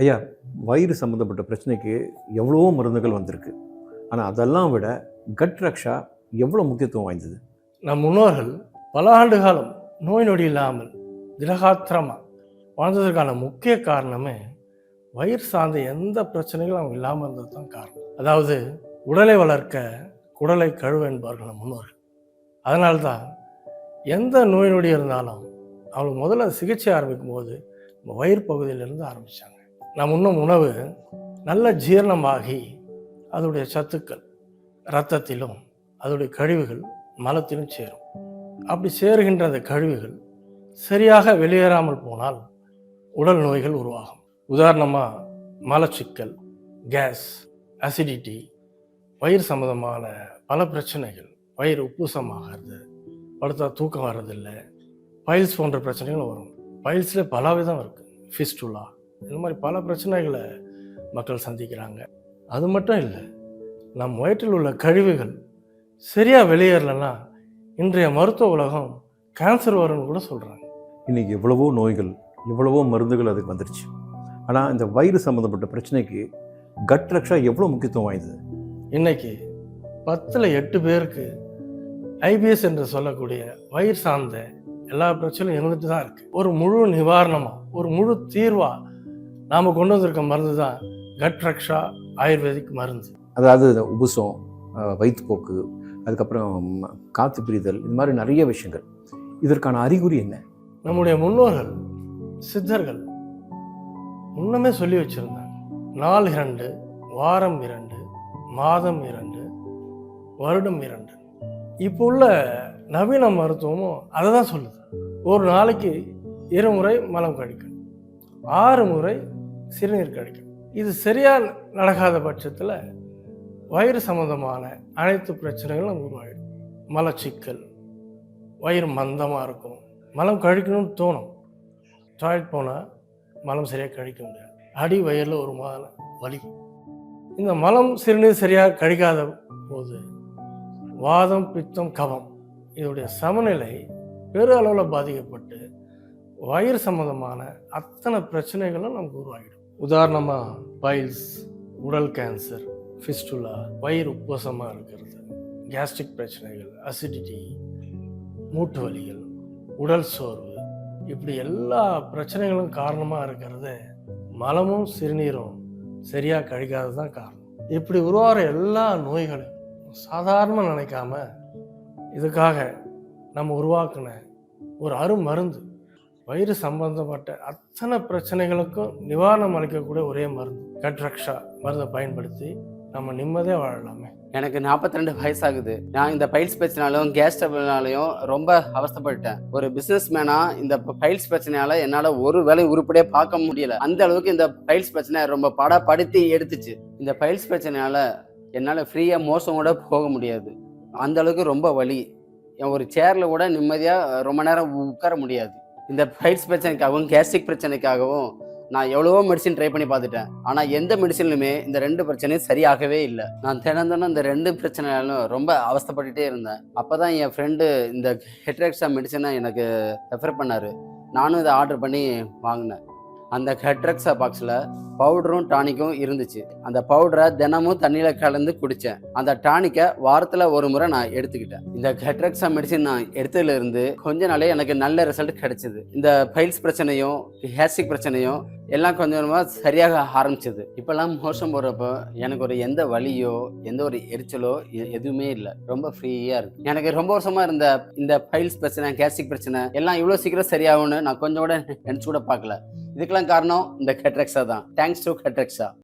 ஐயா வயிறு சம்மந்தப்பட்ட பிரச்சனைக்கு எவ்வளவோ மருந்துகள் வந்திருக்கு. ஆனால் அதெல்லாம் விட கட் ரக்ஷா எவ்வளோ முக்கியத்துவம் வாய்ந்தது? நம் முன்னோர்கள் பல ஆண்டு காலம் நோய் நொடி இல்லாமல் திடகாத்திரமாக வாழ்ந்ததற்கான முக்கிய காரணமே வயிறு சார்ந்த எந்த பிரச்சனைகளும் அவங்க இல்லாமல் இருந்தது தான் காரணம். அதாவது உடலை வளர்க்க குடலை கழுவு என்பார்கள் நம் முன்னோர்கள். அதனால்தான் எந்த நோய் நொடி இருந்தாலும் அவங்க முதல்ல சிகிச்சை ஆரம்பிக்கும் போது நம்ம வயிறு பகுதியிலிருந்து ஆரம்பித்தாங்க நாம் உண்ணும் உணவு நல்ல ஜீரணமாகி அதோடைய சத்துக்கள் இரத்தத்திலும் அதோடைய கழிவுகள் மலத்திலும் சேரும். அப்படி சேருகின்ற அந்த கழிவுகள் சரியாக வெளியேறாமல் போனால் உடல் நோய்கள் உருவாகும். உதாரணமாக மலச்சிக்கல் கேஸ் அசிடிட்டி வயிறு சம்மந்தமான பல பிரச்சனைகள் வயிறு உப்புசமாகிறது படுத்தா தூக்கம் வர்றதில்லை பைல்ஸ் போன்ற பிரச்சனைகள் வரும். பைல்ஸில் பல விதம் இருக்குது ஃபிஸ்டுலா இந்த மாதிரி பல பிரச்சனைகளை மக்கள் சந்திக்கிறாங்க. அது மட்டும் இல்லை நம் வயிற்றில் உள்ள கழிவுகள் சரியாக வெளியேறலைன்னா இன்றைய மருத்துவ உலகம் கேன்சர் வரும்னு கூட சொல்கிறாங்க இன்னைக்கு எவ்வளவோ நோய்கள் எவ்வளவோ மருந்துகள் அதுக்கு வந்துருச்சு. ஆனால் இந்த வயிறு சம்மந்தப்பட்ட பிரச்சனைக்கு கட் ரக்ஷா எவ்வளோ முக்கியத்துவம் வாய்ந்தது? இன்னைக்கு பத்தில் எட்டு பேருக்கு ஐபிஎஸ் என்று சொல்லக்கூடிய வயிறு சார்ந்த எல்லா பிரச்சனையும் இருந்துட்டு தான் இருக்கு. ஒரு முழு நிவாரணமாக ஒரு முழு தீர்வாக நாம் கொண்டு வந்திருக்க மருந்து தான் கட் ரக்ஷா ஆயுர்வேதிக் மருந்து. அதாவது உபுசம் வயிற்றுப்போக்கு அதுக்கப்புறம் காற்று பிரிதல் இது மாதிரி நிறைய விஷயங்கள். இதற்கான அறிகுறி என்ன? நம்முடைய முன்னோர்கள் சித்தர்கள் முன்னமே சொல்லி வச்சிருந்தாங்க. நாள் இரண்டு வாரம் இரண்டு மாதம் இரண்டு வருடம் இரண்டு. இப்போ உள்ள நவீன மருத்துவமும் அதை தான் சொல்லுது. ஒரு நாளைக்கு இருமுறை மலம் கழிக்கணும். ஆறு முறை சிறுநீர் கழிக்கும் இது சரியாக நடக்காத பட்சத்தில் வயிறு சம்பந்தமான அனைத்து பிரச்சனைகளும் உருவாகிடும் மலச்சிக்கல் வயிறு மந்தமாக இருக்கும். மலம் கழிக்கணும்னு தோணும். டாய்லெட் போனால் மலம் சரியாக கழிக்க முடியாது. அடி வயிறில் ஒரு மாதிரி வலி. இந்த மலம் சிறுநீர் சரியாக கழிக்காத போது வாதம் பித்தம் கவம் இதோடைய சமநிலை பெரு அளவில் பாதிக்கப்பட்டு வயிறு சம்பந்தமான அத்தனை பிரச்சனைகளும் நமக்கு உருவாகிடும். உதாரணமாக பைல்ஸ் உடல் கேன்சர் ஃபிஸ்டுலா வயிறு உப்பசமாக இருக்கிறது கேஸ்ட்ரிக் பிரச்சனைகள் அசிடிட்டி மூட்டு வலிகள் உடல் சோர்வு இப்படி எல்லா பிரச்சனைகளும் காரணமாக இருக்கிறது. மலமும் சிறுநீரும் சரியாக கழிக்காதது தான் காரணம். இப்படி உருவாகிற எல்லா நோய்களும் சாதாரணமாக நினைக்காம இதுக்காக நம்ம உருவாக்கின ஒரு அருமருந்து வயிறு சம்பந்தப்பட்ட அத்தனை பிரச்சனைகளுக்கும் நிவாரணம் அளிக்கக்கூடிய ஒரே மருந்து கட்ரக்ஷா மருந்தை பயன்படுத்தி நம்ம நிம்மதியாக வாழலாமே. எனக்கு 42 ரெண்டு வயசாகுது. நான் இந்த பைல்ஸ் பிரச்சனாலையும் கேஸ் டபுள்னாலையும் ரொம்ப அவஸ்தைப்பட்டேன் ஒரு பிசினஸ் மேனா இந்த பைல்ஸ் பிரச்சனையால என்னால ஒரு வேலை உருப்படியே பார்க்க முடியல. அந்த அளவுக்கு இந்த பைல்ஸ் பிரச்சனை ரொம்ப படப்படுத்தி எடுத்துச்சு. இந்த பைல்ஸ் பிரச்சனையால என்னால் ஃப்ரீயாக மோசம் கூட போக முடியாது. அந்த அளவுக்கு ரொம்ப வலி. என் ஒரு சேரில் கூட நிம்மதியாக ரொம்ப நேரம் உட்கார முடியாது. இந்த ஃபைட்ஸ் பிரச்சனைக்காகவும் கேஸ்ட்ரிக் பிரச்சனைக்காகவும் நான் எவ்வளவோ மெடிசின் ட்ரை பண்ணி பார்த்துட்டேன். ஆனால் எந்த மெடிசின்லுமே இந்த ரெண்டு பிரச்சனையும் சரியாகவே இல்லை. நான் தினம் இந்த ரெண்டு பிரச்சனையாலும் ரொம்ப அவஸ்தப்பட்டுட்டே இருந்தேன். அப்போ தான் என் ஃப்ரெண்டு இந்த ஹெட்ரெக்ஸா மெடிசனை எனக்கு ரெஃபர் பண்ணார். நானும் இதை ஆர்டர் பண்ணி வாங்கினேன். அந்த ஹெட்ரெக்ஸா பாக்ஸில் பவுடரும் டானிக்கும் இருந்துச்சு. அந்த பவுடரை தினமும் தண்ணியில் கலந்து குடித்தேன் அந்த டானிக்கை வாரத்தில் ஒரு முறை நான் எடுத்துக்கிட்டேன். இந்த ஹெட்ரெக்ஸா மெடிசின் நான் எடுத்ததுல இருந்து கொஞ்ச நாளே எனக்கு நல்ல ரிசல்ட் கிடைச்சிது. இந்த பைல்ஸ் பிரச்சனையும் ஹேஸ்டிக் பிரச்சனையும் எல்லாம் கொஞ்சம் கொஞ்சமாக சரியாக ஆரம்பிச்சது. இப்போல்லாம் மோசம் போகிறப்போ எனக்கு ஒரு எந்த வலியோ எந்த ஒரு எரிச்சலோ எதுவுமே இல்லை. ரொம்ப ஃப்ரீயாக இருக்கு. எனக்கு ரொம்ப வருஷமாக இருந்த இந்த பைல்ஸ் பிரச்சனை கேஸ்ட்ரிக் பிரச்சனை எல்லாம் இவ்வளோ சீக்கிரம் சரியாகும்னு நான் கொஞ்சம் கூட நினச்சி கூட பார்க்கல. இதுக்கெல்லாம் காரணம் இந்த கட்ரெக்ஸா தான். Thanks to கட்ரெக்ஸா